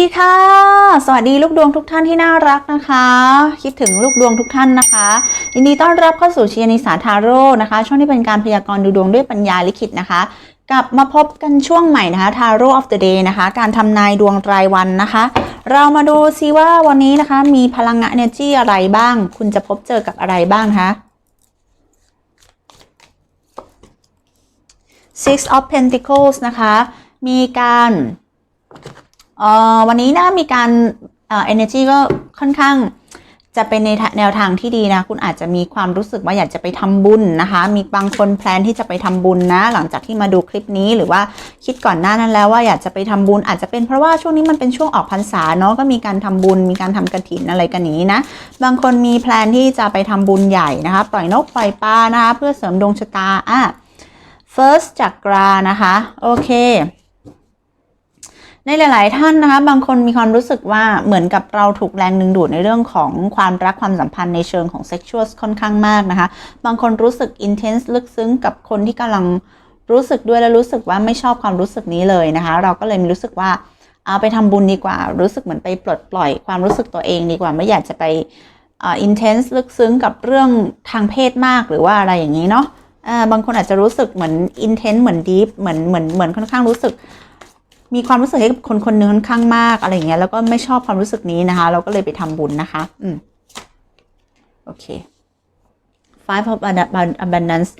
สวัสดีค่ะ สวัสดีลูกดวงทุกท่านที่น่ารักนะคะ คิดถึงลูกดวงทุกท่านนะคะยินดีต้อนรับเข้าสู่เชียนิสาทาโร่นะคะ ช่วงที่เป็นการพยากรณ์ดูดวงด้วยปัญญาลิขิตนะคะ กลับมาพบกันช่วงใหม่นะคะ Tarot of the Day นะคะ การทำนายดวงรายวันนะคะ เรามาดูซิว่าวันนี้นะคะ มีพลังงาน energy อะไรบ้าง คุณจะพบเจอกับอะไรบ้างคะ Six of Pentacles นะคะ มีการ เอ่อวันนี้นะมีการเอ่อ energy ก็ค่อนข้างจะเป็นในแนวทางที่ดีนะ คุณอาจจะมีความรู้สึกว่าอยากจะไปทำบุญนะคะ มีบางคนแพลนที่จะไปทำบุญนะ หลังจากที่มาดูคลิปนี้หรือว่าคิดก่อนหน้านั้นแล้วว่าอยากจะไปทำบุญ อาจจะเป็นเพราะว่าช่วงนี้มันเป็นช่วงออกพรรษาเนาะก็มีการทำบุญ มีการทำกระถินอะไรกันนี้นะ บางคนมีแพลนที่จะไปทำบุญใหญ่นะคะปล่อยนกปล่อยปลานะคะ เพื่อเสริมดวงชะตาอะ first จากกรานะคะโอเค ในหลาย ๆ ท่านนะคะ บางคนมีความรู้สึกว่าเหมือนกับเราถูกแรงดึงดูดในเรื่องของความรักความสัมพันธ์ในเชิงของ sexual ค่อนข้างมากนะคะ บางคนรู้สึก intense ลึกซึ้งกับคนที่กำลังรู้สึกด้วยและรู้สึกว่าไม่ชอบความรู้สึกนี้เลยนะคะ เราก็เลยมีรู้สึกว่าเอาไปทำบุญดีกว่า รู้สึกเหมือนไปปลดปล่อยความรู้สึกตัวเองดีกว่าไม่อยากจะไปอ่อ intense ลึกซึ้งกับเรื่องทางเพศมากหรือว่าอะไรอย่างนี้เนาะบางคนอาจจะรู้สึกเหมือน intense เหมือน deep เหมือนเหมือนเหมือนค่อนข้างรู้สึก มีความรู้สึกให้กับคนคนหนึงค่อนข้างมากอะไรอย่างเงี้ยแล้วก็ไม่ชอบความรู้สึกนี้นะคะ เราก็เลยไปทำบุญนะคะ อืมโอเค Five of Abundance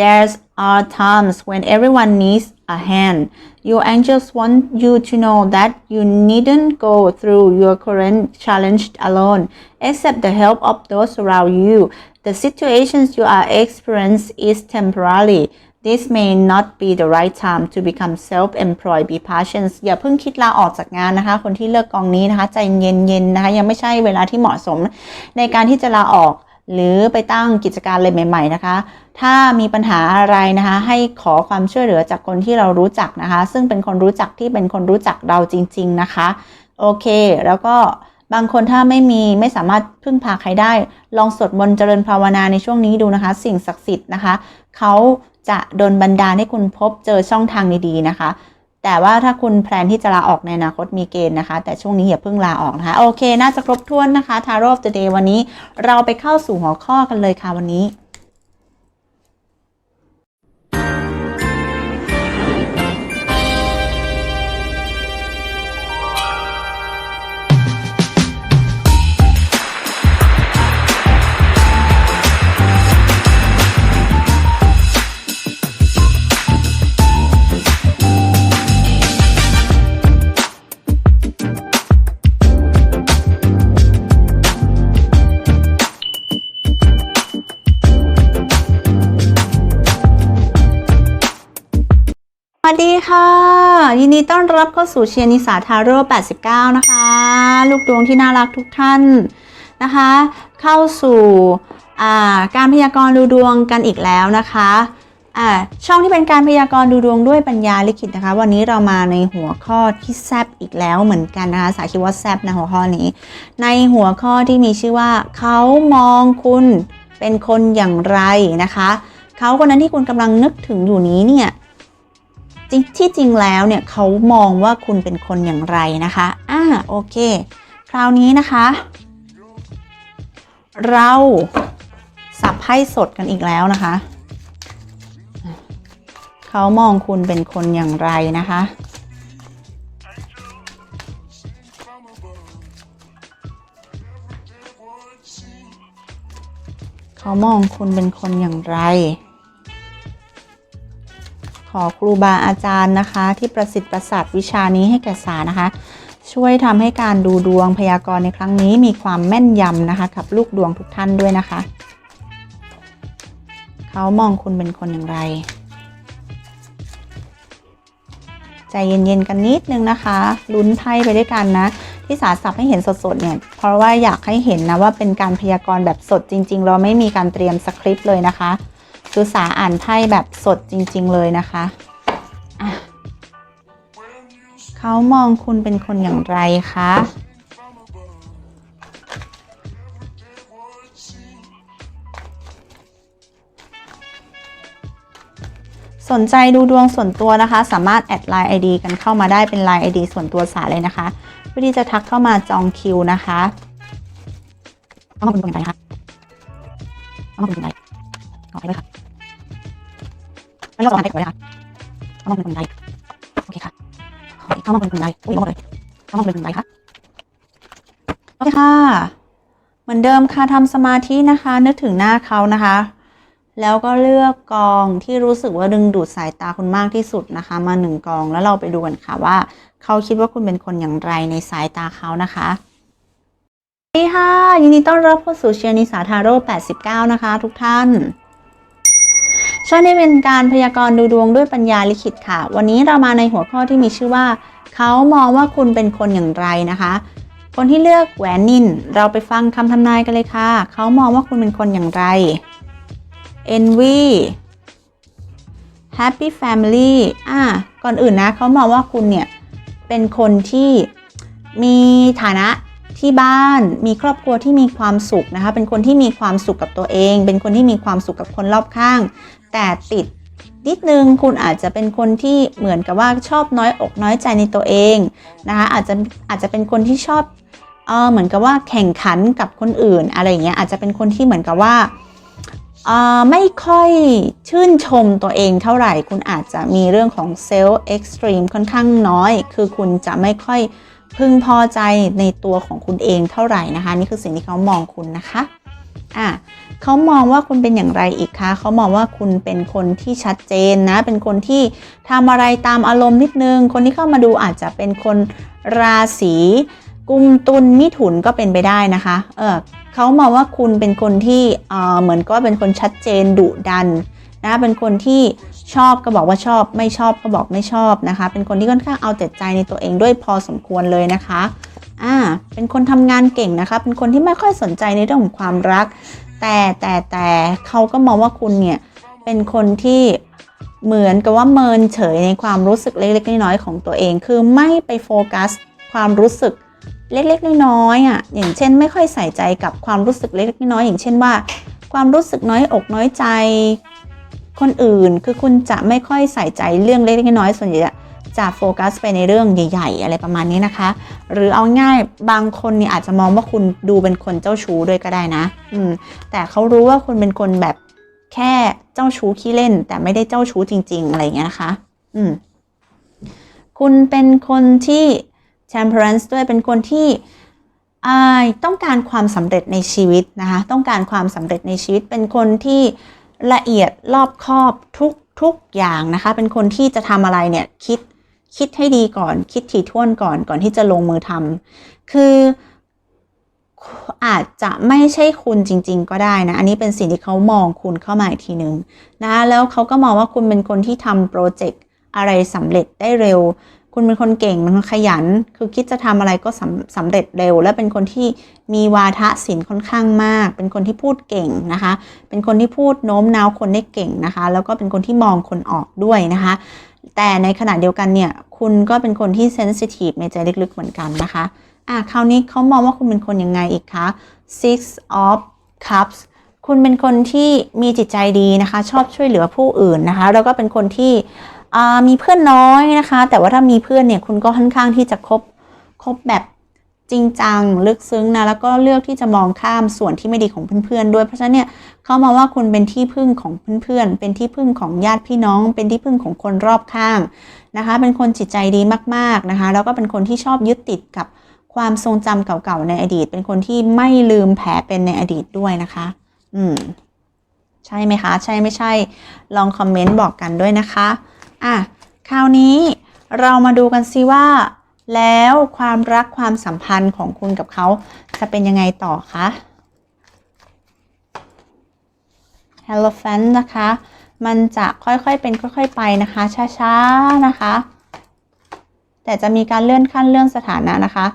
There's are times when everyone needs a hand Your angels want you to know that you needn't go through your current challenge alone accept the help of those around you the situations you are experiencing is temporary This may not be the right time to become self-employed. Be patient. อย่าเพิ่งคิดลาออกจากงานนะคะ คนที่เลิกกองนี้นะคะ ใจเย็นๆนะคะ ยังไม่ใช่เวลาที่เหมาะสมในการที่จะลาออก หรือไปตั้งกิจการอะไรใหม่ ๆ นะคะ ถ้ามีปัญหาอะไรนะคะ ให้ขอความช่วยเหลือจากคนที่เรารู้จักนะคะ ซึ่งเป็นคนรู้จักที่เป็นคนรู้จักเราจริง ๆ นะคะ โอเค แล้วก็บางคนถ้าไม่มีไม่สามารถพึ่งพาใครได้ ลองสวดมนต์เจริญภาวนาในช่วงนี้ดูนะคะ สิ่งศักดิ์สิทธิ์นะคะเขา จะโดนบันดาลให้คุณพบเจอช่องทางดีๆนะคะ แต่ว่าถ้าคุณแพลนที่จะลาออกในอนาคตมีเกณฑ์นะคะ แต่ช่วงนี้อย่าเพิ่งลาออกนะคะ โอเค น่าจะครบถ้วนนะคะทาร์โรฟเดย์วันนี้ เราไปเข้าสู่หัวข้อกันเลยค่ะวันนี้ ยินดีต้อนรับเข้าสู่เชียร์นิสาทาโร่89 นะคะ ลูกดวงที่น่ารักทุกท่านนะคะ เข้าสู่การพยากรณ์ดูดวงกันอีกแล้วนะคะช่องที่เป็นการพยากรณ์ดูดวงด้วยปัญญาลิขิตนะคะ วันนี้เรามาในหัวข้อที่แซบอีกแล้วเหมือนกันนะคะ สายคิดว่าแซบนะหัวข้อนี้ ในหัวข้อที่มีชื่อว่า เขามองคุณเป็นคนอย่างไรนะคะ เขาคนนั้นที่คุณกำลังนึกถึงอยู่นี้เนี่ย ที่จริงแล้วเนี่ยเขามองว่าคุณเป็นคนอย่างไรนะคะอ่าโอเค คราวนี้นะคะ เราสับไพ่สดกันอีกแล้วนะคะเขามองคุณเป็นคนอย่างไรนะคะเขามองคุณเป็นคนอย่างไร อครูบาอาจารย์นะคะ ที่ประสิทธิ์ประสาทวิชานี้ให้แก่สานะคะ ช่วยทำให้การดูดวงพยากรณ์ในครั้งนี้มีความแม่นยำนะคะ กับลูกดวงทุกท่านด้วยนะคะ เขามองคุณเป็นคนอย่างไร ใจเย็นๆกันนิดนึงนะคะลุ้นไพ่ไปด้วยกันนะที่สาสับให้เห็นสดๆเนี่ย เพราะว่าอยากให้เห็นนะว่าเป็นการพยากรณ์แบบสดจริง ๆ เราไม่มีการเตรียมสคริปต์เลยนะคะ คือสาอ่านไพ่แบบสดจริง ๆ เลยนะคะะเขามองคุณเป็นคนอย่างไรคะสนใจดูดวงส่วนตัวนะคะ สามารถแอดไลน์ ID กันเข้ามาได้เป็นไลน์ ID ส่วนตัวสาเลยนะคะ เพื่อที่จะทักเข้ามาจองคิวนะคะเข้ามาเป็นคนไหนคะเข้ามาเป็นคนไหนขอให้ด้วยค่ะ ไม่รอดให้ก่อนเลยค่ะเข้ามาเป็นคนไหนโอเคค่ะขอให้เข้ามาเป็นคนไหนอุ้ยหมดเลยเข้ามาเป็นคนไหนคะโอเคค่ะ เหมือนเดิมค่ะทำสมาธินะคะ นึกถึงหน้าเขานะคะ แล้วก็เลือกกองที่รู้สึกว่าดึงดูดสายตาคุณมากที่สุดนะคะ มาหนึ่งกองแล้วเราไปดูกันค่ะว่า เขาคิดว่าคุณเป็นคนอย่างไรในสายตาเขานะคะสวัสดีค่ะยินดีต้อนรับเข้าสู่เชียร์นิสาทาโร่89 นะคะ ทุกท่าน ช่วงนี้เป็นการพยากรณ์ดูดวงด้วยปัญญาลิขิตค่ะ วันนี้เรามาในหัวข้อที่มีชื่อว่า เขามองว่าคุณเป็นคนอย่างไรนะคะ คนที่เลือกแหวนนินเราไปฟังคำทำนายกันเลยค่ะ เขามองว่าคุณเป็นคนอย่างไร envy happy family อะก่อนอื่นนะเขามองว่าคุณเนี่ยเป็นคนที่มีฐานะที่บ้านมีครอบครัวที่มีความสุขนะคะ เป็นคนที่มีความสุขกับตัวเอง เป็นคนที่มีความสุขกับคนรอบข้าง แต่ติดนิดนึงคุณอาจจะเป็นคนที่เหมือนกับว่าชอบน้อยอกน้อยใจในตัวเองนะคะอาจจะอาจจะเป็นคนที่ชอบเออเหมือนกับว่าแข่งขันกับคนอื่นอะไรอย่างเงี้ยอาจจะเป็นคนที่เหมือนกับว่าเออไม่ค่อยชื่นชมตัวเองเท่าไหร่ คุณอาจจะมีเรื่องของเซลล์เอ็กซ์ตรีมค่อนข้างน้อย คือคุณจะไม่ค่อยพึงพอใจในตัวของคุณเองเท่าไหร่นะคะ นี่คือสิ่งที่เขามองคุณนะคะอะ เขามองว่าคุณเป็นอย่างไรอีกคะเขามองว่าคุณเป็นคนที่ชัดเจนนะ เป็นคนที่ทำอะไรตามอารมณ์นิดนึง คนที่เข้ามาดูอาจจะเป็นคนราศีกุมตุลมิถุนก็เป็นไปได้นะคะ เออเขามองว่าคุณเป็นคนที่เออเหมือนก็เป็นคนชัดเจนดุดันนะ เป็นคนที่ชอบก็บอกว่าชอบ ไม่ชอบก็บอกไม่ชอบนะคะ เป็นคนที่ค่อนข้างเอาแต่ใจในตัวเองด้วยพอสมควรเลยนะคะ อ่า เป็นคนทำงานเก่งนะคะ เป็นคนที่ไม่ค่อยสนใจในเรื่องของความรัก แต่แต่แต่เขาก็มองว่าคุณเนี่ยเป็นคนที่เหมือนกับว่าเมินเฉยในความรู้สึกเล็กๆน้อยๆของตัวเอง คือไม่ไปโฟกัสความรู้สึกเล็กๆน้อยๆอะอย่างเช่น ไม่ค่อยใส่ใจกับความรู้สึกเล็กๆน้อยๆอย่างเช่นว่า ความรู้สึกน้อยอกน้อยใจคนอื่น คือคุณจะไม่ค่อยใส่ใจเรื่องเล็กๆน้อยๆส่วนใหญ่ จะโฟกัสไปในเรื่องใหญ่ ๆ อะไรประมาณนี้นะคะ หรือเอาง่ายบางคนนี่อาจจะมองว่าคุณดูเป็นคนเจ้าชู้ด้วยก็ได้นะ อืม แต่เขารู้ว่าคุณเป็นคนแบบแค่เจ้าชู้ขี้เล่น แต่ไม่ได้เจ้าชู้จริง ๆ อะไรเงี้ยนะคะ อืม คุณเป็นคนที่ temperance ด้วยเป็นคนที่ต้องการความสำเร็จในชีวิตนะคะ ต้องการความสำเร็จในชีวิตเป็นคนที่ละเอียดรอบคอบทุกทุกอย่างนะคะ เป็นคนที่จะทำอะไรเนี่ยคิด คิดให้ดีก่อน คิดถี่ถ้วนก่อนก่อนที่จะลงมือทำคืออาจจะไม่ใช่คุณจริง ๆ ก็ได้นะ อันนี้เป็นสิ่งที่เขามองคุณเข้ามาอีกทีหนึ่งนะ แล้วเขาก็มองว่าคุณเป็นคนที่ทำโปรเจกต์อะไรสำเร็จได้เร็ว คุณเป็นคนเก่งเป็นคนขยัน คือคิดจะทำอะไรก็สำสำเร็จเร็ว และเป็นคนที่มีวาทะศิลป์ค่อนข้างมาก เป็นคนที่พูดเก่งนะคะ เป็นคนที่พูดโน้มน้าวคนได้เก่งนะคะ แล้วก็เป็นคนที่มองคนออกด้วยนะคะ แต่ในขณะเดียวกันเนี่ย คุณก็เป็นคนที่เซนซิทีฟในใจลึกๆเหมือนกันนะคะอะคราวนี้เขามองว่าคุณเป็นคนยังไงอีกคะ six of cups คุณเป็นคนที่มีจิตใจดีนะคะ ชอบช่วยเหลือผู้อื่นนะคะ แล้วก็เป็นคนที่มีเพื่อนน้อยนะคะ แต่ว่าถ้ามีเพื่อนเนี่ยคุณก็ค่อนข้างที่จะคบคบแบบจริงจังลึกซึ้งนะแล้วก็เลือกที่จะมองข้ามส่วนที่ไม่ดีของเพื่อนๆด้วย เพราะฉะนั้นเนี่ยเขามองว่าคุณเป็นที่พึ่งของเพื่อนๆเป็นที่พึ่งของญาติพี่น้อง เป็นที่พึ่งของคนรอบข้าง นะคะ เป็นคนจิตใจดีมากๆนะคะ แล้วก็เป็นคนที่ชอบยึดติดกับความทรงจำเก่าๆในอดีต เป็นคนที่ไม่ลืมแผลเป็นในอดีตด้วยนะคะ อืม ใช่ไหมคะ ใช่ไม่ใช่ ลองคอมเมนต์บอกกันด้วยนะคะ อะ คราวนี้เรามาดูกันซิว่า แล้วความรักความสัมพันธ์ของคุณกับเขาจะเป็นยังไงต่อคะ Hello f a n นะคะ มันจะค่อยๆเป็นค่อย ๆ ไปนะคะ ช้าๆนะคะ แต่จะมีการเลื่อนขั้นเลื่อนสถานะนะคะ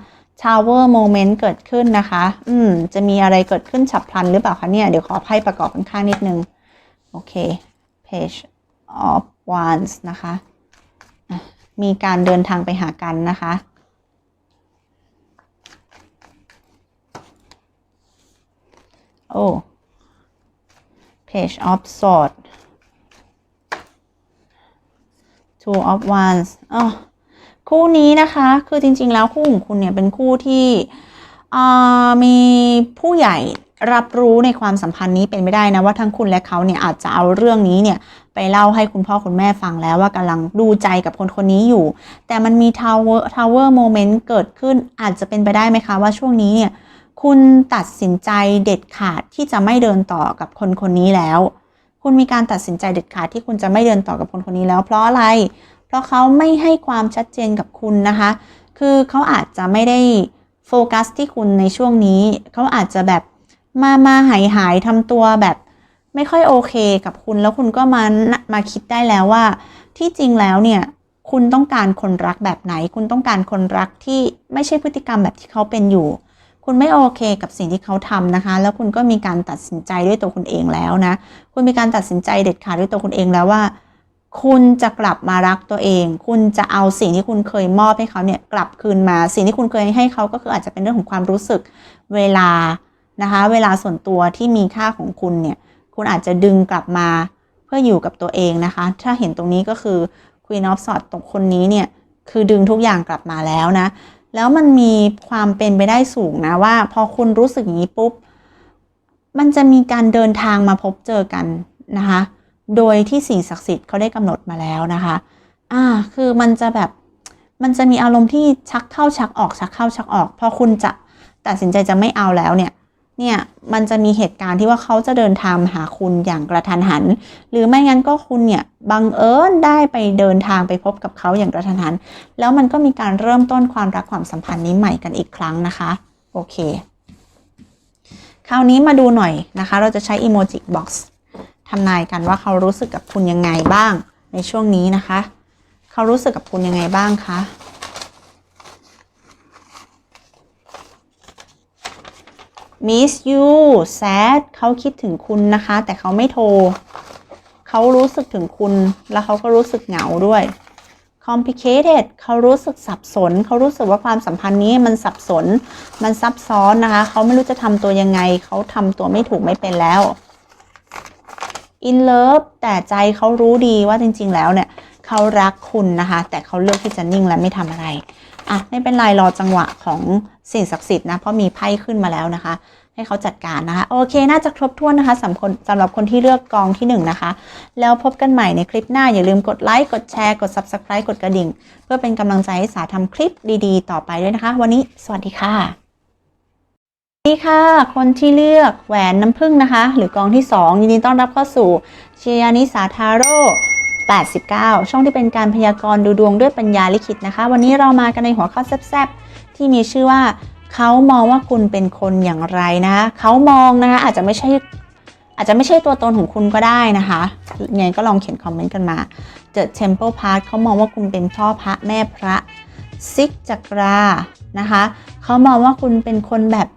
Tower Moment เกิดขึ้นนะคะ อืม จะมีอะไรเกิดขึ้นฉับพลันหรือเปล่าคะเนี่ย เดี๋ยวขอไพ่ประกอบข้างๆนิดนึง โอเค Page of Wands นะคะอะมีการเดินทางไปหากันนะคะ โอ้ Page of Swords two of wands อ๋อคู่นี้นะคะ คือจริง ๆ แล้วคู่ของคุณเนี่ยเป็นคู่ที่มีผู้ใหญ่รับรู้ในความสัมพันธ์นี้เป็นไม่ได้นะว่าทั้งคุณและเขาเนี่ยอาจจะเอาเรื่องนี้เนี่ยไปเล่าให้คุณพ่อคุณแม่ฟังแล้วว่ากำลังดูใจกับคนคนนี้อยู่ แต่มันมี tower tower moment เกิดขึ้นอาจจะเป็นไปได้ไหมคะว่าช่วงนี้เนี่ยคุณตัดสินใจเด็ดขาดที่จะไม่เดินต่อกับคนคนนี้แล้ว คุณมีการตัดสินใจเด็ดขาดที่คุณจะไม่เดินต่อกับคนคนนี้แล้ว เพราะอะไร เพราะเขาไม่ให้ความชัดเจนกับคุณนะคะ คือเขาอาจจะไม่ได้โฟกัสที่คุณในช่วงนี้ เขาอาจจะแบบมามาหายหายทำตัวแบบไม่ค่อยโอเคกับคุณแล้วคุณก็มามาคิดได้แล้วว่า ที่จริงแล้วเนี่ยคุณต้องการคนรักแบบไหน คุณต้องการคนรักที่ไม่ใช่พฤติกรรมแบบที่เขาเป็นอยู่ คุณไม่โอเคกับสิ่งที่เขาทำนะคะ แล้วคุณก็มีการตัดสินใจด้วยตัวคุณเองแล้วนะ คุณมีการตัดสินใจเด็ดขาดด้วยตัวคุณเองแล้วว่า คุณจะกลับมารักตัวเอง คุณจะเอาสิ่งที่คุณเคยมอบให้เขาเนี่ยกลับคืนมา สิ่งที่คุณเคยให้เขาก็คืออาจจะเป็นเรื่องของความรู้สึกเวลานะคะ เวลาส่วนตัวที่มีค่าของคุณเนี่ย คุณอาจจะดึงกลับมาเพื่ออยู่กับตัวเองนะคะ ถ้าเห็นตรงนี้ก็คือ Queen of Swords ตรงคนนี้เนี่ยคือดึงทุกอย่างกลับมาแล้วนะ แล้วมันมีความเป็นไปได้สูงนะว่า พอคุณรู้สึกอย่างนี้ปุ๊บ มันจะมีการเดินทางมาพบเจอกันนะคะ โดยที่สิ่งศักดิ์สิทธิ์เขาได้กำหนดมาแล้วนะคะ อ่า คือมันจะแบบ มันจะมีอารมณ์ที่ชักเข้าชักออกชักเข้าชักออก พอคุณจะตัดสินใจจะไม่เอาแล้วเนี่ย เนี่ยมันจะมีเหตุการณ์ที่ว่าเขาจะเดินทางหาคุณอย่างกระทันหัน หรือไม่งั้นก็คุณเนี่ยบังเอิญได้ไปเดินทางไปพบกับเขาอย่างกระทันหัน แล้วมันก็มีการเริ่มต้นความรักความสัมพันธ์นี้ใหม่กันอีกครั้งนะคะโอเค คราวนี้มาดูหน่อยนะคะ เราจะใช้อีโมจิบ็อกซ์ทำนายกันว่าเขารู้สึกกับคุณยังไงบ้างในช่วงนี้นะคะ เขารู้สึกกับคุณยังไงบ้างคะ miss you sad เขาคิดถึงคุณนะคะ แต่เขาไม่โทร เขารู้สึกถึงคุณ แล้วเขาก็รู้สึกเหงาด้วย complicated เขารู้สึกสับสน เขารู้สึกว่าความสัมพันธ์นี้มันสับสน มันซับซ้อนนะคะ เขาไม่รู้จะทำตัวยังไง เขาทำตัวไม่ถูกไม่เป็นแล้ว in love แต่ใจเขารู้ดีว่าจริง ๆ แล้วเนี่ย เขารักคุณนะคะ แต่เขาเลือกที่จะนิ่งและไม่ทำอะไร อะไม่เป็นไรรอจังหวะของสิ่งศักดิ์สิทธิ์นะเพราะมีไพ่ขึ้นมาแล้วนะคะ ให้เขาจัดการนะคะ โอเค น่าจะครบถ้วนนะคะสำหรับคนสำหรับคนที่เลือกกองที่1นนะคะ แล้วพบกันใหม่ในคลิปหน้า อย่าลืมกดไลค์กดแชร์กด Subscribe กดกระดิ่ง เพื่อเป็นกำลังใจให้สาทำคลิปดีๆ ต่อไปด้วยนะคะ วันนี้สวัสดีค่ะสวัสดีค่ะ คนที่เลือกแหวนน้ำผึ้งนะคะ หรือกองที่ 2 ยินดีต้อนรับเข้าสู่เชียนิสาทาโร่ 89 ช่องที่เป็นการพยากรณ์ดูดวงด้วยปัญญาลิขิตนะคะ วันนี้เรามากันในหัวข้อแซ่บๆ ที่มีชื่อว่าเขามองว่าคุณเป็นคนอย่างไรนะเขามองนะคะอาจจะไม่ใช่อาจจะไม่ใช่ตัวตนของคุณก็ได้นะคะไงก็ลองเขียนคอมเมนต์กันมา The Temple Part เขามองว่าคุณเป็นพ่อพระแม่พระซิกจักรานะคะเขามองว่าคุณเป็นคนแบบ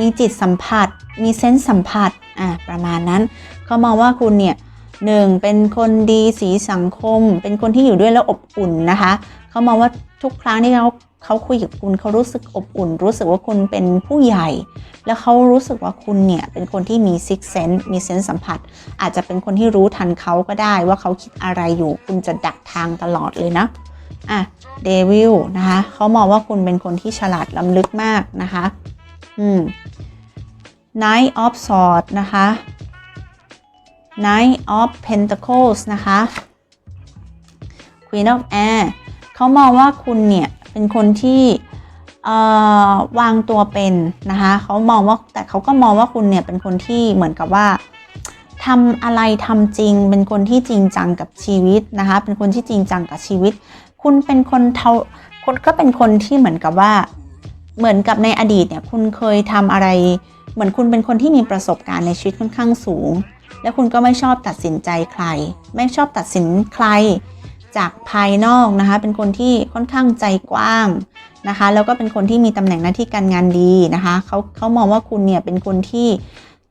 มีจิตสัมผัส มีเซนส์สัมผัสอะประมาณนั้นเขามองว่าคุณเนี่ย หนึ่งเป็นคนดีสีสังคม เป็นคนที่อยู่ด้วยแล้วอบอุ่นนะคะเขามองว่าทุกครั้งที่เขาเขาคุยกับคุณเขารู้สึกอบอุ่น รู้สึกว่าคุณเป็นผู้ใหญ่ แล้วเขารู้สึกว่าคุณเนี่ยเป็นคนที่มีซิกเซนต์มีเซนส์สัมผัส อาจจะเป็นคนที่รู้ทันเขาก็ได้ว่าเขาคิดอะไรอยู่ คุณจะดักทางตลอดเลยนะอะเดวิลนะคะเขามองว่าคุณเป็นคนที่ฉลาดล้ำลึกมากนะคะอืม Knight of Swords นะคะ Knight of Pentacles นะคะ Queen of Air เขามองว่าคุณเนี่ย เป็นคนที่วางตัวเป็นนะคะเขามองว่าแต่เขาก็มองว่าคุณเนี่ยเป็นคนที่เหมือนกับว่าทำอะไรทำจริง เป็นคนที่จริงจังกับชีวิตนะคะ เป็นคนที่จริงจังกับชีวิต คุณเป็นคนเทาคุณก็เป็นคนที่เหมือนกับว่า เหมือนกับในอดีตเนี่ย คุณเคยทำอะไร เหมือนคุณเป็นคนที่มีประสบการณ์ในชีวิตค่อนข้างสูง และคุณก็ไม่ชอบตัดสินใจใคร ไม่ชอบตัดสินใครจากภายนอกนะคะ เป็นคนที่ค่อนข้างใจกว้างนะคะ แล้วก็เป็นคนที่มีตำแหน่งหน้าที่การงานดีนะคะเขาเขามองว่าคุณเนี่ยเป็นคนที่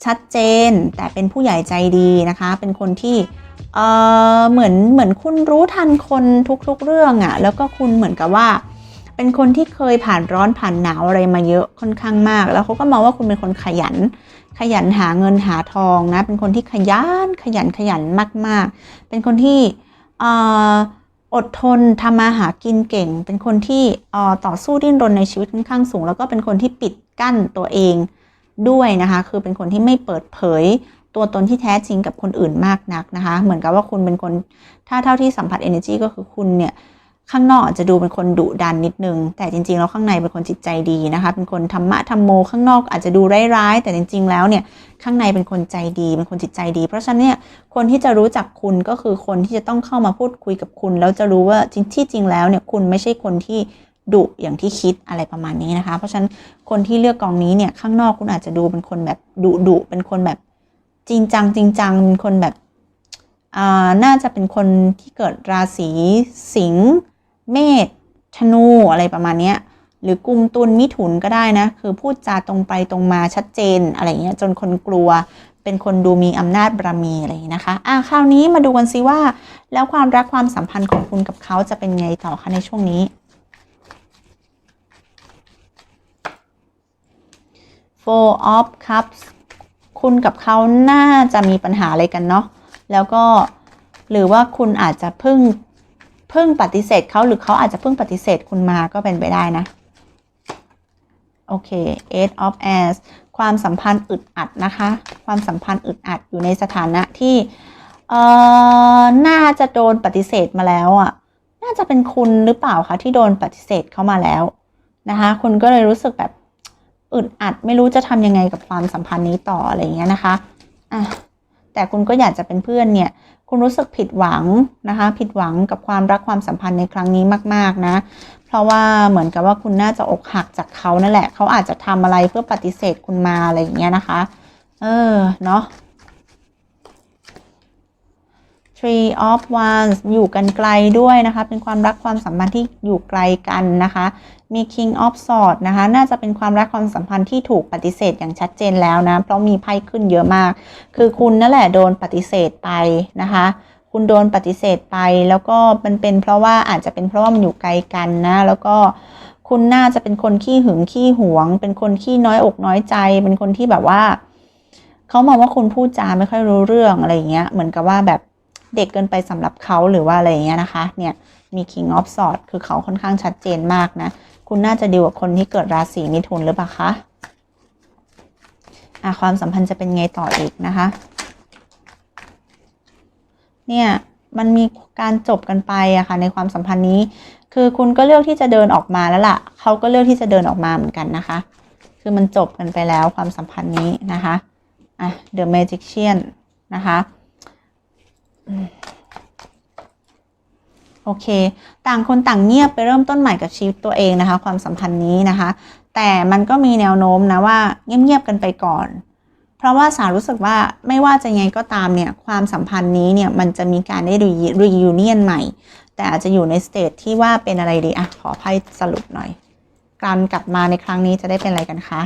ชัดเจน แต่เป็นผู้ใหญ่ใจดีนะคะ เป็นคนที่เออเหมือนเหมือนคุณรู้ทันคนทุกๆเรื่องอะ่ะ แล้วก็คุณเหมือนกับว่า เป็นคนที่เคยผ่านร้อนผ่านหนาวอะไรมาเยอะค่อนข้างมาก แล้วเขาก็มองว่าคุณเป็นคนขยัน ขยันหาเงินหาทองนะ เป็นคนที่ขยันขยันขยันมาก ๆ เป็นคนที่อดทนทำมาหากินเก่ง เป็นคนที่ต่อสู้ดิ้นรนในชีวิตค่อนข้างสูง แล้วก็เป็นคนที่ปิดกั้นตัวเองด้วยนะคะ คือเป็นคนที่ไม่เปิดเผยตัวตนที่แท้จริงกับคนอื่นมากนักนะคะ เหมือนกับว่าคุณเป็นคน ถ้าเท่าที่สัมผัส energy ก็คือคุณเนี่ย ข้างนอกอาจจะดูเป็นคนดุดันนิดนึง แต่จริง ๆ แล้วข้างในเป็นคนจิตใจดีนะคะ เป็นคนธรรมะธรรมโมข้างนอกอาจจะดูร้ายๆ แต่จริง ๆ แล้วเนี่ยข้างในเป็นคนใจดี เป็นคนจิตใจดี เพราะฉะนั้นเนี่ยคนที่จะรู้จักคุณก็คือคนที่จะต้องเข้ามาพูดคุยกับคุณ แล้วจะรู้ว่าจริงที่จริงแล้วเนี่ยคุณไม่ใช่คนที่ดุอย่างที่คิดอะไรประมาณนี้นะคะ เพราะฉะนั้นคนที่เลือกกองนี้เนี่ยข้างนอกคุณอาจจะดูเป็นคนแบบดุดุเป็นคนแบบจริงจังจริงจังเป็นคนแบบอ่าน่าจะเป็นคนที่เกิดราศีสิงห์ เมษธนูอะไรประมาณนี้หรือกุมตุลมิถุนก็ได้นะ คือพูดจาตรงไปตรงมาชัดเจนอะไรเงี้ยจนคนกลัว เป็นคนดูมีอำนาจบารมีอะไรอย่างนี้นะคะอะคราวนี้มาดูกันซิว่า แล้วความรักความสัมพันธ์ของคุณกับเขาจะเป็นไงต่อคะในช่วงนี้ Four of Cups คุณกับเขาน่าจะมีปัญหาอะไรกันเนาะ แล้วก็หรือว่าคุณอาจจะเพิ่ง เพิ่งปฏิเสธเขาหรือเขาอาจจะเพิ่งปฏิเสธคุณมาก็เป็นไปได้นะโอเค eight of airs ความสัมพันธ์อึดอัดนะคะ ความสัมพันธ์อึดอัดอยู่ในสถานะที่เอ่อน่าจะโดนปฏิเสธมาแล้วอะ น่าจะเป็นคุณหรือเปล่าคะที่โดนปฏิเสธเข้ามาแล้วนะคะ คุณก็เลยรู้สึกแบบอึดอัด ไม่รู้จะทำยังไงกับความสัมพันธ์นี้ต่ออะไรอย่างเงี้ยนะคะอะแต่คุณก็อยากจะเป็นเพื่อนเนี่ย คุณรู้สึกผิดหวังนะคะผิดหวังกับความรักความสัมพันธ์ในครั้งนี้มาก ๆ นะ เพราะว่าเหมือนกับว่าคุณน่าจะอกหักจากเขานั่นแหละ เขาอาจจะทำอะไรเพื่อปฏิเสธคุณมาอะไรอย่างเงี้ยนะคะ เออเนาะ Tree of Wands อยู่กันไกลด้วยนะคะ เป็นความรักความสัมพันธ์ที่อยู่ไกลกันนะคะ มี King of Swords นะคะ น่าจะเป็นความรักความสัมพันธ์ที่ถูกปฏิเสธอย่างชัดเจนแล้วนะ เพราะมีไพ่ขึ้นเยอะมาก คือคุณนั่นแหละโดนปฏิเสธไปนะคะคุณโดนปฏิเสธไปแล้วก็มันเป็นเพราะว่าอาจจะเป็นเพราะว่ามันอยู่ไกลกันนะ แล้วก็คุณน่าจะเป็นคนขี้หึงขี้หวง เป็นคนขี้น้อยอกน้อยใจ เป็นคนที่แบบว่าเขามองว่าคุณพูดจาไม่ค่อยรู้เรื่องอะไรอย่างเงี้ยเหมือนกับว่าแบบ เด็กเกินไปสำหรับเขาหรือว่าอะไรอย่างเงี้ยนะคะ เนี่ยมี King of Swords คือเขาค่อนข้างชัดเจนมากนะ คุณน่าจะดีกว่าคนที่เกิดราศีมิถุนหรือเปล่าคะอะความสัมพันธ์จะเป็นไงต่ออีกนะคะ เนี่ยมันมีการจบกันไปอะค่ะในความสัมพันธ์นี้ คือคุณก็เลือกที่จะเดินออกมาแล้วล่ะ เขาก็เลือกที่จะเดินออกมาเหมือนกันนะคะ คือมันจบกันไปแล้วความสัมพันธ์นี้นะคะอะ The Magician นะคะ โอเค ต่างคนต่างเงียบไปเริ่มต้นใหม่กับชีวิตตัวเองนะคะ ความสัมพันธ์นี้นะคะ แต่มันก็มีแนวโน้มนะว่าเงียบๆกันไปก่อน เพราะว่าสารู้สึกว่าไม่ว่าจะยังไงก็ตามเนี่ยความสัมพันธ์นี้เนี่ยมันจะมีการได้รียูเนียนใหม่ แต่อาจจะอยู่ในสเตจที่ว่าเป็นอะไรดีอะขอไพ่สรุปหน่อย การกลับมาในครั้งนี้จะได้เป็นอะไรกันคะ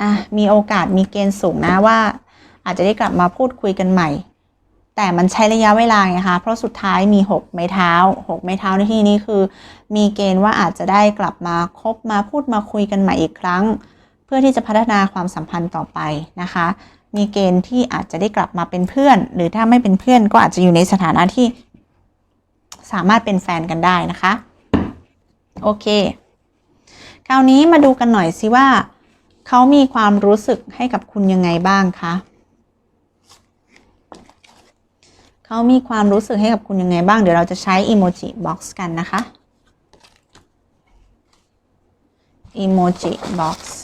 อะมีโอกาสมีเกณฑ์สูงนะว่า อาจจะได้กลับมาพูดคุยกันใหม่ แต่มันใช้ระยะเวลาไงคะ เพราะสุดท้ายมี 6 ไม้เท้า 6 ไม้เท้าในที่นี้คือ มีเกณฑ์ว่าอาจจะได้กลับมาคบมาพูดมาคุยกันใหม่อีกครั้ง เพื่อที่จะพัฒนาความสัมพันธ์ต่อไปนะคะ มีเกณฑ์ที่อาจจะได้กลับมาเป็นเพื่อน หรือถ้าไม่เป็นเพื่อนก็อาจจะอยู่ในสถานะที่ สามารถเป็นแฟนกันได้นะคะ โอเค คราวนี้มาดูกันหน่อยสิว่า เขามีความรู้สึกให้กับคุณยังไงบ้างคะ เขามีความรู้สึกให้กับคุณยังไงบ้าง เดี๋ยวเราจะใช้อีโมจิบ็อกซ์กันนะคะอีโมจิบ็อกซ์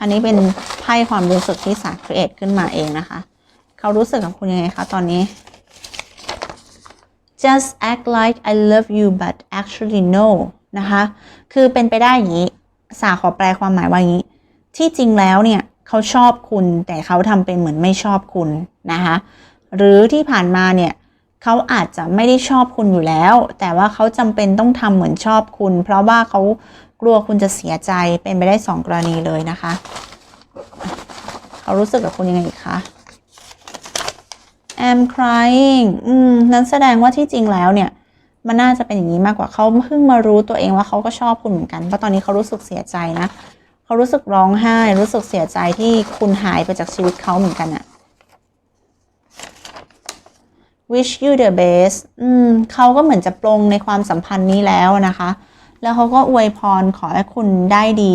อันนี้เป็นไพ่ความรู้สึกที่สาครีเอทขึ้นมาเองนะคะ เขารู้สึกกับคุณยังไงคะตอนนี้ just act like I love you but actually no นะคะ คือเป็นไปได้อย่างนี้ สาขอแปลความหมายว่าอย่างนี้ ที่จริงแล้วเนี่ย เขาชอบคุณแต่เขาทำเป็นเหมือนไม่ชอบคุณนะคะ หรือที่ผ่านมาเนี่ยเขาอาจจะไม่ได้ชอบคุณอยู่แล้ว แต่ว่าเขาจำเป็นต้องทำเหมือนชอบคุณ เพราะว่าเขากลัวคุณจะเสียใจเป็นไปได้สองกรณีเลยนะคะเขารู้สึกกับคุณยังไงอีกคะ I'm crying อืมนั้นแสดงว่าที่จริงแล้วเนี่ย มันน่าจะเป็นอย่างนี้มากกว่าเขาเพิ่งมารู้ตัวเองว่าเขาก็ชอบคุณเหมือนกัน เพราะตอนนี้เขารู้สึกเสียใจนะ เขารู้สึกร้องไห้ รู้สึกเสียใจที่คุณหายไปจากชีวิตเขาเหมือนกันอะ wish you the best อืมเขาก็เหมือนจะปลงในความสัมพันธ์นี้แล้วนะคะ แล้วเขาก็อวยพรขอให้คุณได้ดี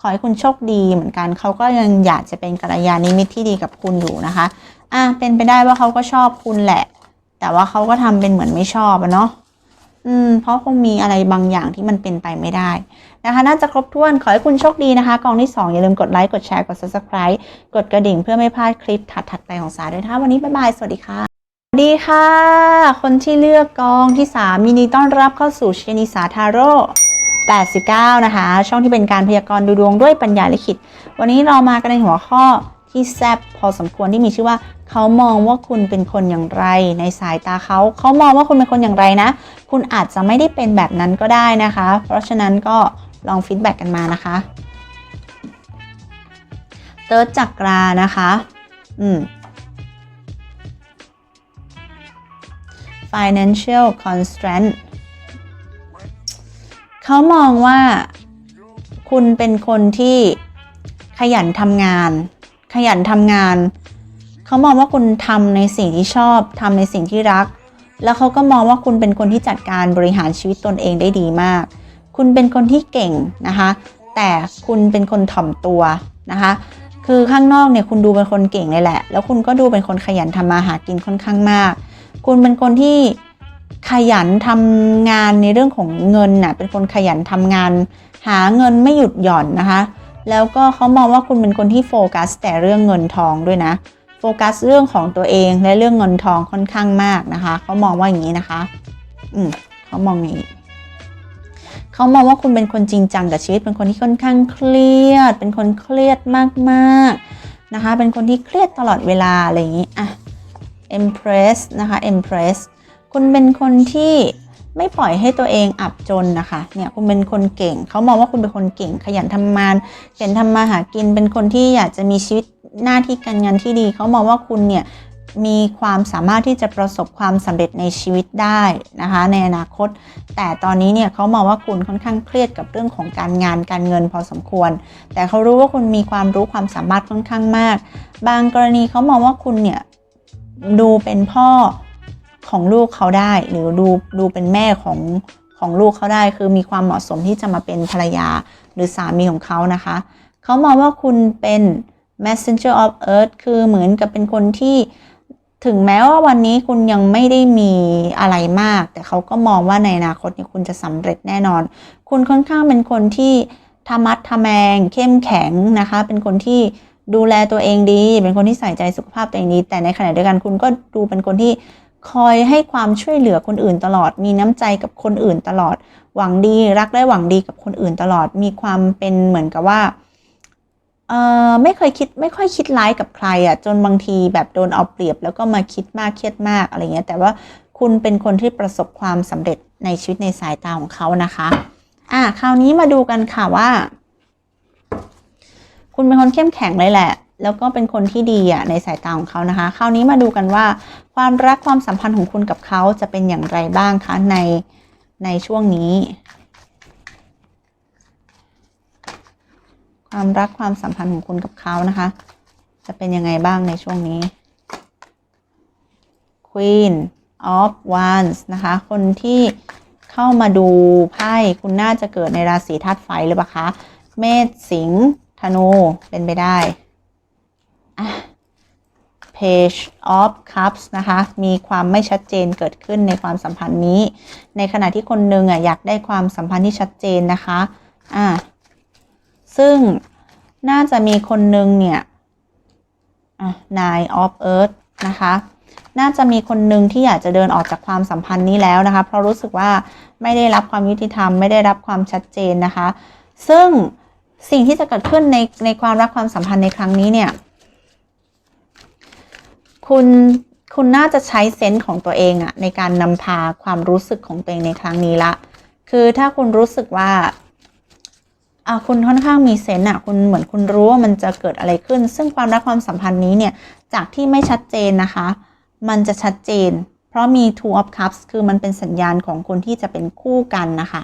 ขอให้คุณโชคดีเหมือนกัน เขาก็ยังอยากจะเป็นกัลยาณมิตรที่ดีกับคุณอยู่นะคะ อะ เป็นไปได้ว่าเขาก็ชอบคุณแหละ แต่ว่าเขาก็ทำเป็นเหมือนไม่ชอบอะเนาะ อืม เพราะคงมีอะไรบางอย่างที่มันเป็นไปไม่ได้นะคะ น่าจะครบถ้วน ขอให้คุณโชคดีนะคะ กองที่ 2 อย่าลืมกดไลค์ กดแชร์ กด subscribe กดกระดิ่งเพื่อไม่พลาดคลิปถัดๆไปของสาด้วยนะคะวันนี้บ๊ายบาย สวัสดีค่ะ ดีค่ะ คนที่เลือกกองที่ 3 ยินดีต้อนรับเข้าสู่ชนิสาทาโร่89 นะคะ ช่องที่เป็นการพยากรณ์ดูดวงด้วยปัญญาลิขิต วันนี้เรามากันในหัวข้อที่แซบพอสมควรที่มีชื่อว่า เขามองว่าคุณเป็นคนอย่างไร ในสายตาเขา เขามองว่าคุณเป็นคนอย่างไรนะ คุณอาจจะไม่ได้เป็นแบบนั้นก็ได้นะคะ เพราะฉะนั้นก็ลองฟีดแบ็กกันมานะคะเติร์ดจักรานะคะ อืม financial constraint เขามองว่าคุณเป็นคนที่ขยันทำงาน ขยันทำงาน เขามองว่าคุณทำในสิ่งที่ชอบทำในสิ่งที่รัก แล้วเขาก็มองว่าคุณเป็นคนที่จัดการบริหารชีวิตตนเองได้ดีมาก คุณเป็นคนที่เก่งนะคะ แต่คุณเป็นคนถ่อมตัวนะคะ คือข้างนอกเนี่ยคุณดูเป็นคนเก่งเลยแหละ แล้วคุณก็ดูเป็นคนขยันทำมาหากินค่อนข้างมาก คุณเป็นคนที่ขยันทำงานในเรื่องของเงินน่ะเป็นคนขยันทำงาน หาเงินไม่หยุดหย่อนนะคะ แล้วก็เขามองว่าคุณเป็นคนที่โฟกัส แต่เรื่องเงินทองด้วยนะ โฟกัสเรื่องของตัวเองและเรื่องเงินทองค่อนข้างมากนะคะเขามองว่าอย่างนี้นะคะ อืมเขามองอย่างนี้เขามองว่าคุณเป็นคนจริงจังกับชีวิต เป็นคนที่ค่อนข้างเครียด เป็นคนเครียดมากๆนะคะ เป็นคนที่เครียดตลอดเวลาอะไรอย่างนี้อะ Empress นะคะ Empress คุณเป็นคนที่ไม่ปล่อยให้ตัวเองอับจนนะคะ เนี่ยคุณเป็นคนเก่ง เขามองว่าคุณเป็นคนเก่ง ขยันทำงานขยันทำมาหากิน เป็นคนที่อยากจะมีชีวิตหน้าที่การงานที่ดี เขามองว่าคุณเนี่ยมีความสามารถที่จะประสบความสำเร็จในชีวิตได้นะคะ ในอนาคต แต่ตอนนี้เนี่ยเขามองว่าคุณค่อนข้างเครียดกับเรื่องของการงานการเงินพอสมควร แต่เขารู้ว่าคุณมีความรู้ความสามารถค่อนข้างมาก บางกรณีเขามองว่าคุณเนี่ย ดูเป็นพ่อของลูกเขาได้ หรือดูดูเป็นแม่ของของลูกเขาได้ คือมีความเหมาะสมที่จะมาเป็นภรรยาหรือสามีของเขานะคะเขามองว่าคุณเป็น messenger of earth คือเหมือนกับเป็นคนที่ถึงแม้ว่าวันนี้คุณยังไม่ได้มีอะไรมาก แต่เขาก็มองว่าในอนาคตเนี่ยคุณจะสำเร็จแน่นอน คุณค่อนข้างเป็นคนที่ทามัดทะแมง เข้มแข็งนะคะ เป็นคนที่ ดูแลตัวเองดี เป็นคนที่ใส่ใจสุขภาพตัวเองดี แต่ในขณะเดียวกันคุณก็ดูเป็นคนที่คอยให้ความช่วยเหลือคนอื่นตลอด มีน้ำใจกับคนอื่นตลอด หวังดี รักและหวังดีกับคนอื่นตลอด มีความเป็นเหมือนกับว่าเออไม่เคยคิดไม่ค่อยคิดร้ายกับใครอะ่ะจนบางทีแบบโดนเอาเปรียบ แล้วก็มาคิดมากเครียดมากอะไรเงี้ยแต่ว่าคุณเป็นคนที่ประสบความสำเร็จในชีวิตในสายตาของเขานะคะ อะคราวนี้มาดูกันค่ะว่า คุณเป็นคนเข้มแข็งเลยแหละ แล้วก็เป็นคนที่ดีอะในสายตาของเขานะคะ คราวนี้มาดูกันว่า ความรักความสัมพันธ์ของคุณกับเขาจะเป็นอย่างไรบ้างคะในในช่วงนี้ ความรักความสัมพันธ์ของคุณกับเขานะคะ จะเป็นยังไงบ้างในช่วงนี้ Queen of Wands นะคะ คนที่เข้ามาดูไพ่คุณน่าจะเกิดในราศีธาตุไฟหรือเปล่าคะ เมษสิงห์ ธนูเป็นไปได้อะ Page of Cups นะคะ มีความไม่ชัดเจนเกิดขึ้นในความสัมพันธ์นี้ ในขณะที่คนหนึ่งอะอยากได้ความสัมพันธ์ที่ชัดเจนนะคะอะซึ่งน่าจะมีคนหนึ่งเนี่ยอะ Nine of Earth นะคะน่าจะมีคนหนึ่งที่อยากจะเดินออกจากความสัมพันธ์นี้แล้วนะคะ เพราะรู้สึกว่าไม่ได้รับความยุติธรรม ไม่ได้รับความชัดเจนนะคะ ซึ่ง สิ่งที่จะเกิดขึ้นในในความรักความสัมพันธ์ในครั้งนี้เนี่ย คุณคุณน่าจะใช้เซนส์ของตัวเองอะในการนำพาความรู้สึกของตัวเองในครั้งนี้ละ คือถ้าคุณรู้สึกว่าอะคุณค่อนข้างมีเซนส์อะคุณเหมือนคุณรู้ว่ามันจะเกิดอะไรขึ้น ซึ่งความรักความสัมพันธ์นี้เนี่ยจากที่ไม่ชัดเจนนะคะ มันจะชัดเจน เพราะมี two of cups คือมันเป็นสัญญาณของคนที่จะเป็นคู่กันนะคะ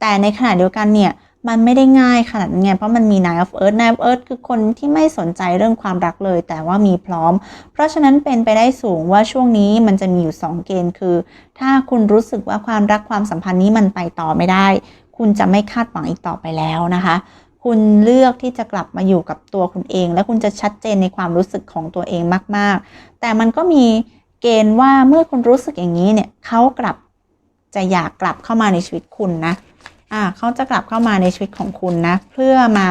แต่ในขณะเดียวกันเนี่ย มันไม่ได้ง่ายขนาดนั้นไงเพราะมันมี Nine of Earth Nine of Earth คือคนที่ไม่สนใจเรื่องความรักเลย แต่ว่ามีพร้อม เพราะฉะนั้นเป็นไปได้สูงว่าช่วงนี้มันจะมีอยู่ 2 เกณฑ์คือ ถ้าคุณรู้สึกว่าความรักความสัมพันธ์นี้มันไปต่อไม่ได้ คุณจะไม่คาดหวังอีกต่อไปแล้วนะคะคุณเลือกที่จะกลับมาอยู่กับตัวคุณเอง และคุณจะชัดเจนในความรู้สึกของตัวเองมาก ๆ แต่มันก็มีเกณฑ์ว่าเมื่อคุณรู้สึกอย่างนี้เนี่ยเขากลับจะอยากกลับเข้ามาในชีวิตคุณนะ อ่าเขาจะกลับเข้ามาในชีวิตของคุณนะ เพื่อมา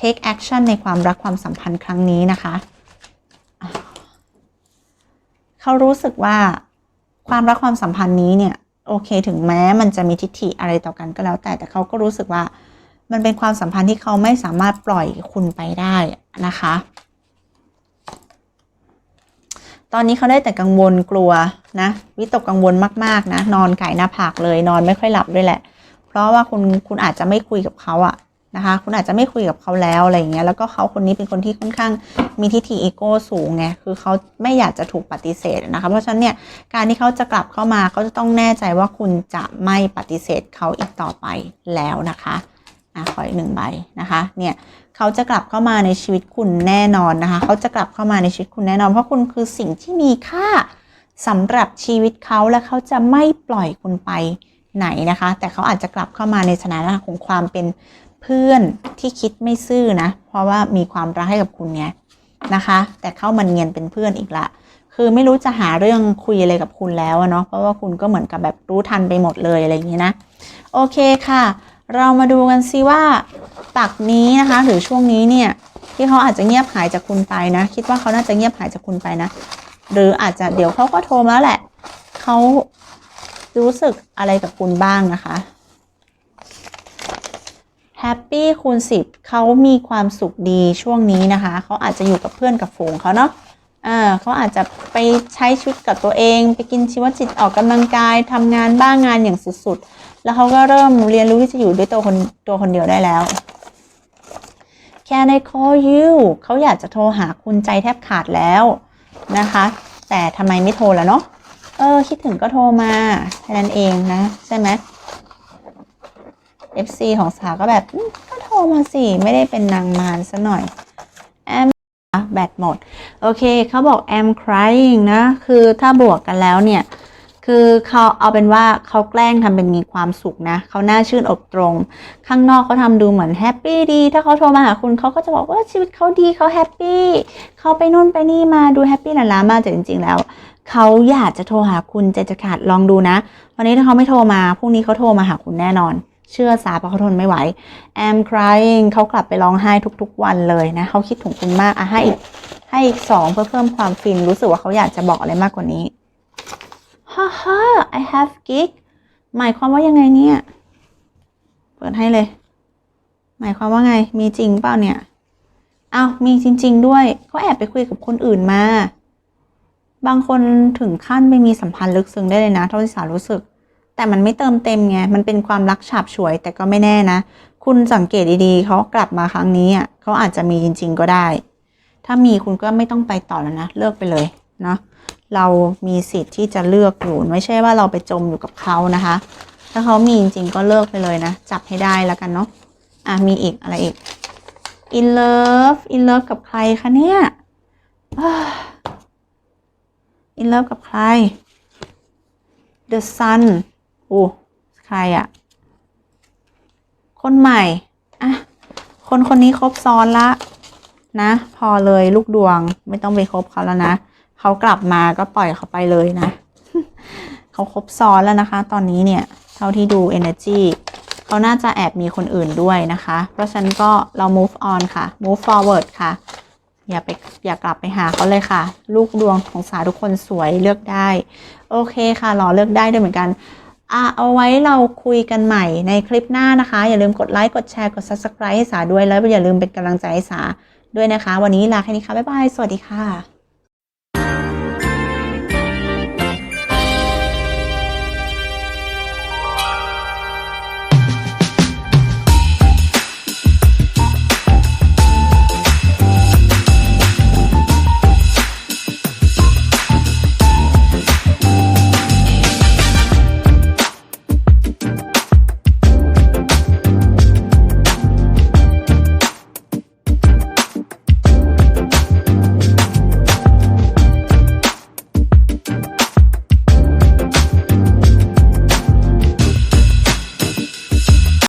take action ในความรักความสัมพันธ์ครั้งนี้นะคะ เขารู้สึกว่าความรักความสัมพันธ์นี้เนี่ยโอเค ถึงแม้มันจะมีทิฏฐิอะไรต่อกันก็แล้วแต่แต่เขาก็รู้สึกว่ามันเป็นความสัมพันธ์ที่เขาไม่สามารถปล่อยคุณไปได้นะคะ ตอนนี้เขาได้แต่กังวลกลัวนะ วิตกกังวลมาก ๆ นะ นอนไก่หน้าผากเลยนอนไม่ค่อยหลับด้วยแหละ เพราะว่าคุณคุณอาจจะไม่คุยกับเขาอะนะคะ คุณอาจจะไม่คุยกับเขาแล้วอะไรอย่างเงี้ยแล้วก็เขาคนนี้เป็นคนที่ค่อนข้างมีทิฐิอีโก้สูงไงคือเขาไม่อยากจะถูกปฏิเสธนะคะ เพราะฉะนั้นเนี่ยการที่เขาจะกลับเข้ามาเขาจะต้องแน่ใจว่าคุณจะไม่ปฏิเสธเขาอีกต่อไปแล้วนะคะอะขออีกหนึ่งใบนะคะเนี่ยเขาจะกลับเข้ามาในชีวิตคุณแน่นอนนะคะ เขาจะกลับเข้ามาในชีวิตคุณแน่นอน เพราะคุณคือสิ่งที่มีค่าสำหรับชีวิตเขาและเขาจะไม่ปล่อยคุณไป ไหนนะคะ แต่เขาอาจจะกลับเข้ามาในสถานะของความเป็นเพื่อนที่คิดไม่ซื่อนะ เพราะว่ามีความรักให้กับคุณไงนะคะ แต่เข้ามันเงียนเป็นเพื่อนอีกละ คือไม่รู้จะหาเรื่องคุยอะไรกับคุณแล้วเนาะเพราะว่าคุณก็เหมือนกับแบบรู้ทันไปหมดเลยอะไรอย่างนี้นะ โอเคค่ะ เรามาดูกันซิว่าปักนี้นะคะหรือช่วงนี้เนี่ยที่เขาอาจจะเงียบหายจากคุณไปนะ คิดว่าเขาน่าจะเงียบหายจากคุณไปนะ หรืออาจจะเดี๋ยวเขาก็โทรมาแล้วแหละเขา รู้สึกอะไรกับคุณบ้างนะคะแฮปปี้คูณ10เขามีความสุขดีช่วงนี้นะคะ เขาอาจจะอยู่กับเพื่อนกับฝูงเขาเนาะอ่าเขาอาจจะไปใช้ชีวิตกับตัวเอง ไปกินชีวจิตออกกำลังกายทำงานบ้างงานอย่างสุดๆ แล้วเขาก็เริ่มเรียนรู้ที่จะอยู่ด้วยตัวคนตัวคนเดียวได้แล้ว Can I call you เขาอยากจะโทรหาคุณใจแทบขาดแล้วนะคะ แต่ทำไมไม่โทรล่ะเนาะ เออ คิดถึงก็โทรมาแค่นั้นเองนะ ใช่ไหม FC ของสาวก็แบบก็โทรมาสิ ไม่ได้เป็นนางมารซะหน่อย am แบตหมด โอเคเขาบอก am crying นะ คือถ้าบวกกันแล้วเนี่ย คือเขาเอาเป็นว่าเขาแกล้งทำเป็นมีความสุขนะ เขาหน้าชื่นอกตรง ข้างนอกเขาทำดูเหมือนแฮปปี้ดี ถ้าเขาโทรมาหาคุณเขาก็จะบอกว่าชีวิตเขาดีเขาแฮปปี้เขาไปนู่นไปนี่มาดูแฮปปี้หลานๆมากแต่จริง ๆ แล้ว เขาอยากจะโทรหาคุณใจจะขาดลองดูนะ วันนี้ถ้าเขาไม่โทรมาพรุ่งนี้เขาโทรมาหาคุณแน่นอน เชื่อสาเพราะเขาทนไม่ไหว am crying เขากลับไปร้องไห้ทุกๆ วันเลยนะเขาคิดถึงคุณมากอะให้อีกให้อีกสองเพื่อเพิ่มความฟินรู้สึกว่าเขาอยากจะบอกอะไรมากกว่านี้ฮ่าฮ่า I have gig หมายความว่ายังไงเนี่ย เปิดให้เลย หมายความว่าไง มีจริงเปล่าเนี่ยอ้าวมีจริง ๆ ด้วยเขาแอบไปคุยกับคนอื่นมา บางคนถึงขั้นไม่มีสัมพันธ์ลึกซึ้งได้เลยนะเท่าที่สารู้สึก แต่มันไม่เติมเต็มไง มันเป็นความรักฉาบฉวย แต่ก็ไม่แน่นะ คุณสังเกตดีๆเขากลับมาครั้งนี้อะเขาอาจจะมีจริง ๆ ก็ได้ ถ้ามีคุณก็ไม่ต้องไปต่อแล้วนะ เลิกไปเลยเนาะเรามีสิทธิ์ที่จะเลือกอยู่ไม่ใช่ว่าเราไปจมอยู่กับเขานะคะ ถ้าเขามีจริง ๆ ก็เลิกไปเลยนะ จับให้ได้แล้วกันเนาะอะมีอีกอะไรอีก in love in love กับใครคะเนี่ย in love กับใคร the sun โอ้ใครอะคนใหม่อะคนคนนี้ครบซ้อนละ นะ พอเลยลูกดวงไม่ต้องไปคบเขาแล้วนะเขากลับมาก็ปล่อยเขาไปเลยนะเขาครบซ้อนแล้วนะคะ ตอนนี้เนี่ย เท่าที่ดู energy เขาน่าจะแอบมีคนอื่นด้วยนะคะ เพราะฉะนั้นก็เรา move on ค่ะ move forward ค่ะ อย่าไปอย่ากลับไปหาเขาเลยค่ะ ลูกดวงของสาทุกคนสวยเลือกได้ โอเคค่ะรอเลือกได้ด้วยเหมือนกันอะเอาไว้เราคุยกันใหม่ในคลิปหน้านะคะ อย่าลืมกดไลค์กดแชร์กด subscribe ให้สาด้วยแล้วอย่าลืมเป็นกำลังใจให้สาด้วยนะคะ วันนี้ลาแค่นี้ค่ะบ๊ายบายสวัสดีค่ะ